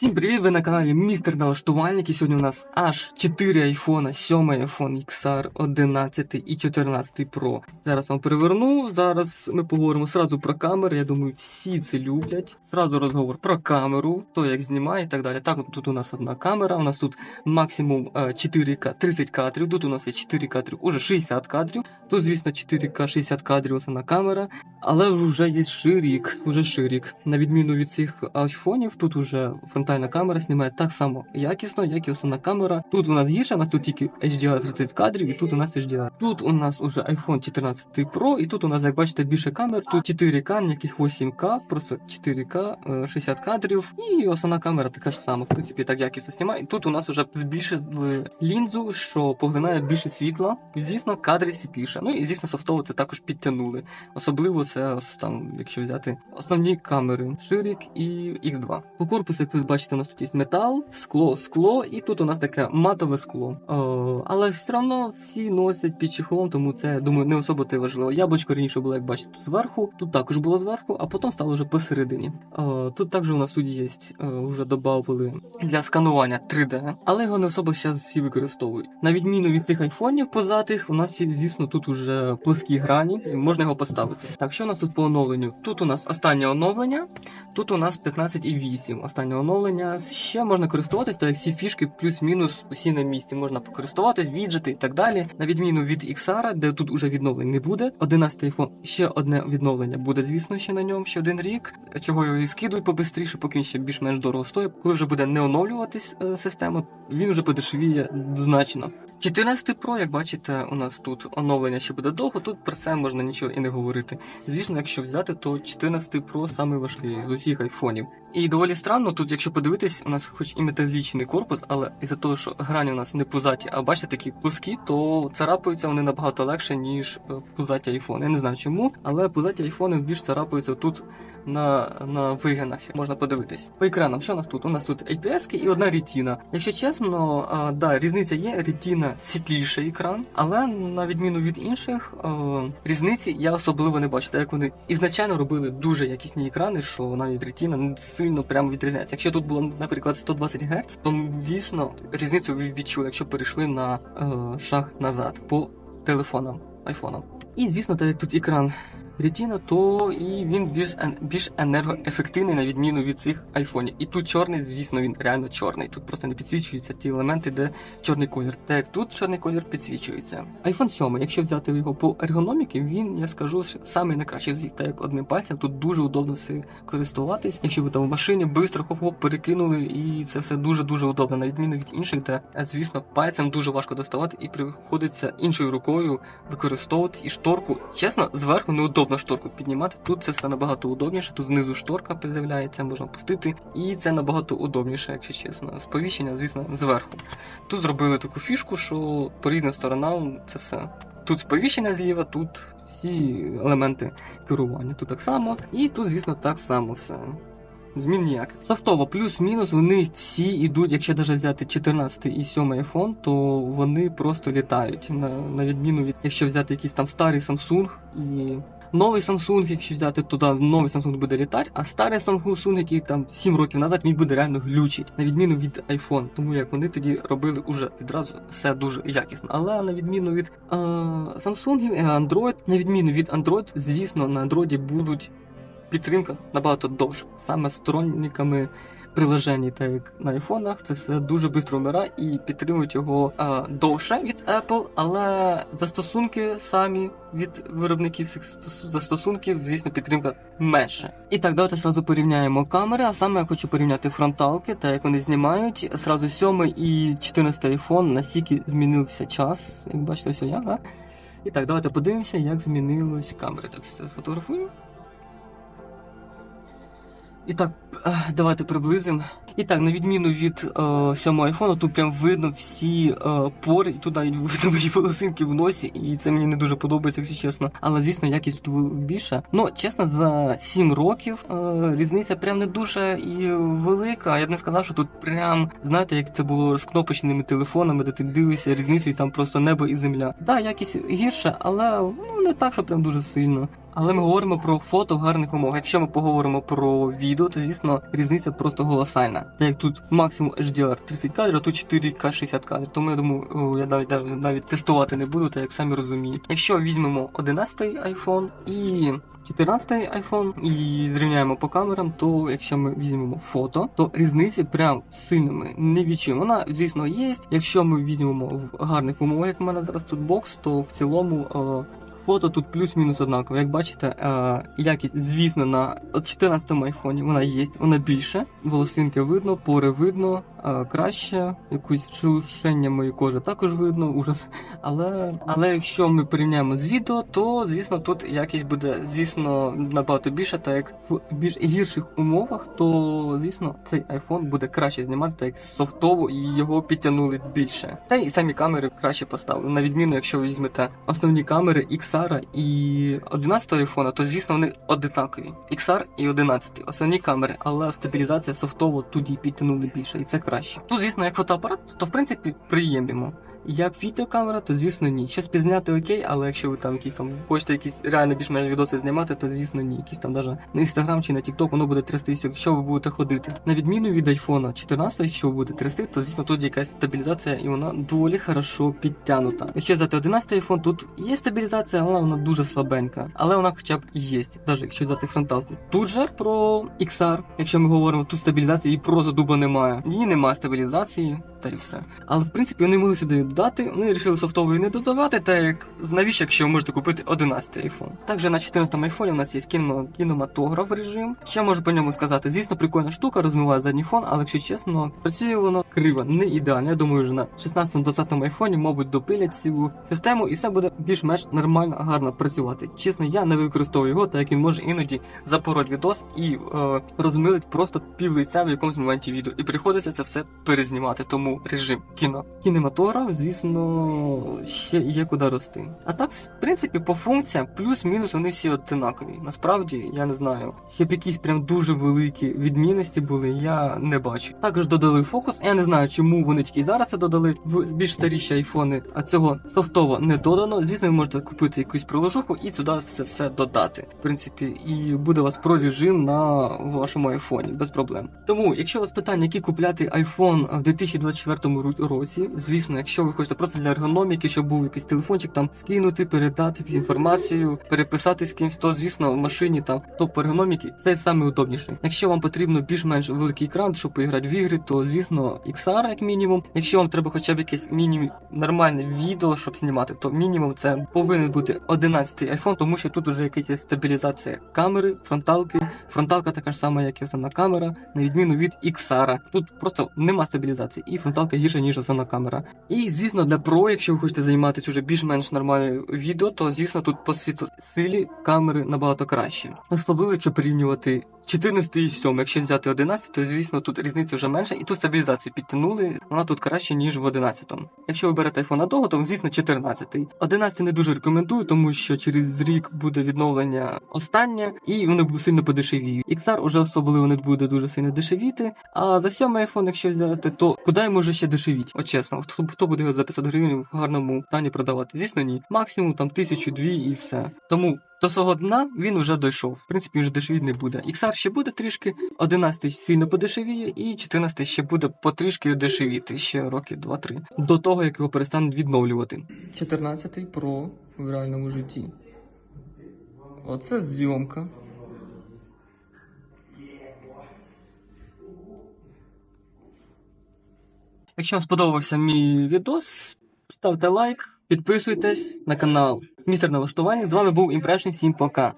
Всім привіт! Ви на каналі Містер Налаштувальник. І сьогодні у нас аж 4 айфона, 7 iPhone XR, 11 і 14 Pro. Зараз вам переверну. Зараз ми поговоримо сразу про камери. Я думаю, всі це люблять. Сразу розговор про камеру, то як знімає і так далі. Так, тут у нас одна камера, у нас тут максимум е, 4К 30 кадрів. Тут у нас є 4 кадрів, уже 60 кадрів. Тут, звісно, 4К 60 кадрів основна камера. Але вже є ширік, вже ширік. На відміну від цих айфонів, тут уже фронтальна камера знімає так само якісно, як і основна камера. Тут у нас гірше, у нас тут тільки HDR 30 кадрів, і тут у нас HDR. Тут у нас уже iPhone 14 Pro, і тут у нас, як бачите, більше камер. Тут 4К, ніяких 8К, просто 4К, е, 60 кадрів. І основна камера така ж сама, в принципі, так якісно знімає. І тут у нас вже збільшили лінзу, що поглинає більше світла. Звісно, кадри світліше. Ну і звісно, софтово це також підтягнули. Особливо це там, якщо взяти основні камери Ширік і X2. По корпусу, як ви бачите, у нас тут є метал, скло, скло, і тут у нас таке матове скло. О, але все одно всі носять під чехлом, тому це думаю не особо те важливо. Яблучко раніше було, як бачите, тут зверху, тут також було зверху, а потім стало вже посередині. О, тут також у нас тут є, е, вже додали для сканування 3D, але його не особо зараз всі використовують. На відміну від цих айфонів позатих, у нас звісно, тут уже плоскі грані, можна його поставити. Так, що у нас тут по оновленню? Тут у нас останнє оновлення, тут у нас 15,8. Останнє оновлення. Ще можна користуватись, так всі фішки плюс-мінус усі на місці. Можна покористуватись, віджити і так далі. На відміну від XR, де тут уже відновлень не буде. 11 iPhone, ще одне відновлення буде, звісно, ще на ньому, ще один рік. Чого його і скидують побистріше, поки він ще більш-менш дорого стоїть. Коли вже буде не оновлюватись е, система, він вже подешевіє значно. 14 Pro, як бачите, у нас тут оновлення ще буде довго, тут про це можна нічого і не говорити. Звісно, якщо взяти, то 14 Pro саме важливий з усіх айфонів. І доволі странно, тут, якщо подивитись, у нас хоч і металічний корпус, але із-за того, що грані у нас не пузаті, а бачите, такі плоскі, то царапаються вони набагато легше, ніж е, пузаті айфони. Я не знаю чому, але пузаті айфони більш царапаються тут на, на вигинах. Можна подивитись. По екранам, що у нас тут? У нас тут IPS і одна ретіна. Якщо чесно, а, да, різниця є, ретіна світліший екран, але на відміну від інших, а, різниці я особливо не бачу. Так як вони ізначально робили дуже якісні екрани, що навіть ретіна не сильно прямо відрізняється. Якщо тут було, наприклад, 120 Гц, то дійсно різницю відчули, якщо перейшли на е, шаг назад по телефонам, айфонам. І звісно, так як тут екран Retina, то і він більш, більш енергоефективний на відміну від цих айфонів. І тут чорний, звісно, він реально чорний. Тут просто не підсвічуються ті елементи, де чорний колір. Так тут чорний колір підсвічується. iPhone 7, якщо взяти його по ергономіки, він, я скажу, самий найкращий з так як одним пальцем. Тут дуже удобно користуватись. Якщо ви там в машині швидко хоп-хоп перекинули, і це все дуже-дуже удобно, на відміну від інших, де, е, звісно, пальцем дуже важко доставати і приходиться іншою рукою використовувати і шторку. Чесно, зверху неудобно шторку піднімати. Тут це все набагато удобніше. Тут знизу шторка з'являється, можна опустити. І це набагато удобніше, якщо чесно. Сповіщення, звісно, зверху. Тут зробили таку фішку, що по різним сторонам це все. Тут сповіщення зліва, тут всі елементи керування. Тут так само. І тут, звісно, так само все. Змін ніяк. Софтово плюс-мінус, вони всі йдуть, якщо навіть взяти 14 і 7 iPhone, то вони просто літають. На, на відміну від якщо взяти якийсь там старий Samsung і. Новий Samsung, якщо взяти, то да, новий Samsung буде літати, а старий Samsung, який там 7 років назад, він буде реально глючить, на відміну від iPhone. Тому як вони тоді робили уже відразу все дуже якісно. Але на відміну від е, Samsung і Android, на відміну від Android, звісно, на Android будуть підтримка набагато довше. Саме сторонниками приложень, так як на айфонах, це все дуже швидко вмирає і підтримують його а, довше від Apple, але застосунки самі від виробників цих стос- застосунків, звісно, підтримка менше. І так, давайте зразу порівняємо камери, а саме я хочу порівняти фронталки, та як вони знімають. Зразу 7 і 14 iPhone, наскільки змінився час, як бачите, ось я, да? І так, давайте подивимося, як змінились камери. Так, сфотографую. І так, е, давайте приблизимо. І так, на відміну від е, сьомого айфону, тут прям видно всі е, пори, і тут навіть видно мої волосинки в носі, і це мені не дуже подобається, якщо чесно. Але звісно, якість тут більша. Ну, чесно, за 7 років е, різниця прям не дуже і велика. Я б не сказав, що тут прям, знаєте, як це було з кнопочними телефонами, де ти дивишся різницю, і там просто небо і земля. Да, якість гірша, але ну не так, що прям дуже сильно. Але ми говоримо про фото в гарних умовах. Якщо ми поговоримо про відео, то звісно різниця просто колосальна. Так як тут максимум HDR 30 кадрів, а тут 4К 60 кадрів. Тому я думаю, я навіть навіть, навіть тестувати не буду, так як самі розумієте. Якщо візьмемо 11 iPhone і 14 iPhone і зрівняємо по камерам, то якщо ми візьмемо фото, то різниці прям сильно ми не відчуємо. Вона, звісно, є. Якщо ми візьмемо в гарних умовах, як в мене зараз тут бокс, то в цілому. Фото тут плюс-мінус однаково. Як бачите, е, якість, звісно, на 14-му айфоні вона є, вона більше. Волосинки видно, пори видно, краще, якусь шелушення моєї кожи також видно, ужас. Але, але якщо ми порівняємо з відео, то звісно тут якість буде, звісно, набагато більше, так як в більш гірших умовах, то звісно цей iPhone буде краще знімати, так як софтово і його підтягнули більше. Та й самі камери краще поставили. На відміну, якщо ви візьмете основні камери XR і 11 iPhone, то звісно вони однакові. XR і 11 основні камери, але стабілізація софтово туди підтягнули більше, і це краще. Тут, звісно, як фотоапарат, то в принципі приємлемо. Як відеокамера, то звісно ні. Щось пізняти окей, але якщо ви там якісь там хочете якісь реально більш-менш відоси знімати, то звісно ні. Якісь там даже на Instagram чи на TikTok воно буде трястися, якщо ви будете ходити. На відміну від iPhone 14, якщо ви будете трясти, то звісно тут якась стабілізація і вона доволі хорошо підтягнута. Якщо взяти 11 iPhone, тут є стабілізація, але вона дуже слабенька. Але вона хоча б є, навіть якщо взяти фронталку. Тут же про XR, якщо ми говоримо, тут стабілізації її просто дуба немає. Її немає стабілізації, та й все. Але в принципі вони могли сюди додати. Вони вирішили софтової не додавати, так як навіщо, якщо ви можете купити 11 iPhone. Також на 14 iPhone у нас є кінематограф режим. Що можу по ньому сказати? Звісно, прикольна штука, розмиває задній фон, але якщо чесно, працює воно криво, не ідеально. Я думаю, що на 16-20 iPhone, мабуть, допилять цю систему, і все буде більш-менш нормально, гарно працювати. Чесно, я не використовую його, так як він може іноді запороть відос і е, розмилить просто пів лиця в якомусь моменті відео. І приходиться це все перезнімати. Тому режим кіно кінематограф, звісно, ще є куди рости. А так, в принципі, по функціям плюс-мінус вони всі однакові. Насправді, я не знаю, щоб якісь прям дуже великі відмінності були, я не бачу. Також додали фокус. Я не знаю, чому вони тільки зараз це додали. В більш старіші айфони, а цього софтово не додано. Звісно, ви можете купити якусь приложуху і сюди це все додати. В принципі, і буде у вас про режим на вашому айфоні без проблем. Тому, якщо у вас питання, які купляти iPhone в 2024 році, звісно, якщо ви хочете просто для ергономіки, щоб був якийсь телефончик, там скинути, передати якусь інформацію, переписати з кимось, то звісно в машині там топ ергономіки це саме удобніше. Якщо вам потрібно більш-менш великий екран, щоб поіграти в ігри, то звісно XR як мінімум. Якщо вам треба хоча б якесь мінімум нормальне відео, щоб знімати, то мінімум це повинен бути 11 iPhone, тому що тут уже якась стабілізація камери, фронталки. Фронталка така ж сама, як і основна камера, на відміну від XR. Тут просто нема стабілізації, і фронталка гірша, ніж основна камера. І звісно, для Pro, якщо ви хочете займатися уже більш-менш нормальним відео, то звісно тут по світлосилі камери набагато краще. Особливо, якщо порівнювати 14 і 7, якщо взяти 11, то звісно тут різниця вже менша, і тут стабілізацію підтягнули. Вона тут краще, ніж в 11. Якщо ви берете iPhone надовго, то звісно 14. 11 не дуже рекомендую, тому що через рік буде відновлення останнє, і вони сильно подешевіють. XR уже особливо не буде дуже сильно дешевіти. А за 7 iPhone, якщо взяти, то куди вже ще дешевіть? От чесно, хто, хто буде його за 500 гривень в гарному стані продавати? Звісно, ні. Максимум там тисячу дві і все. Тому до свого дна він вже дійшов. В принципі, він вже дешевіти не буде. XR ще буде трішки, 11 сильно подешевіє, і 14 ще буде потрішки дешевіти, ще роки 2-3. До того, як його перестануть відновлювати. 14 Pro в реальному житті. Оце зйомка. Якщо вам сподобався мій відос, ставте лайк, підписуйтесь на канал Містер Налаштування. З вами був Імпрешн. Всім пока.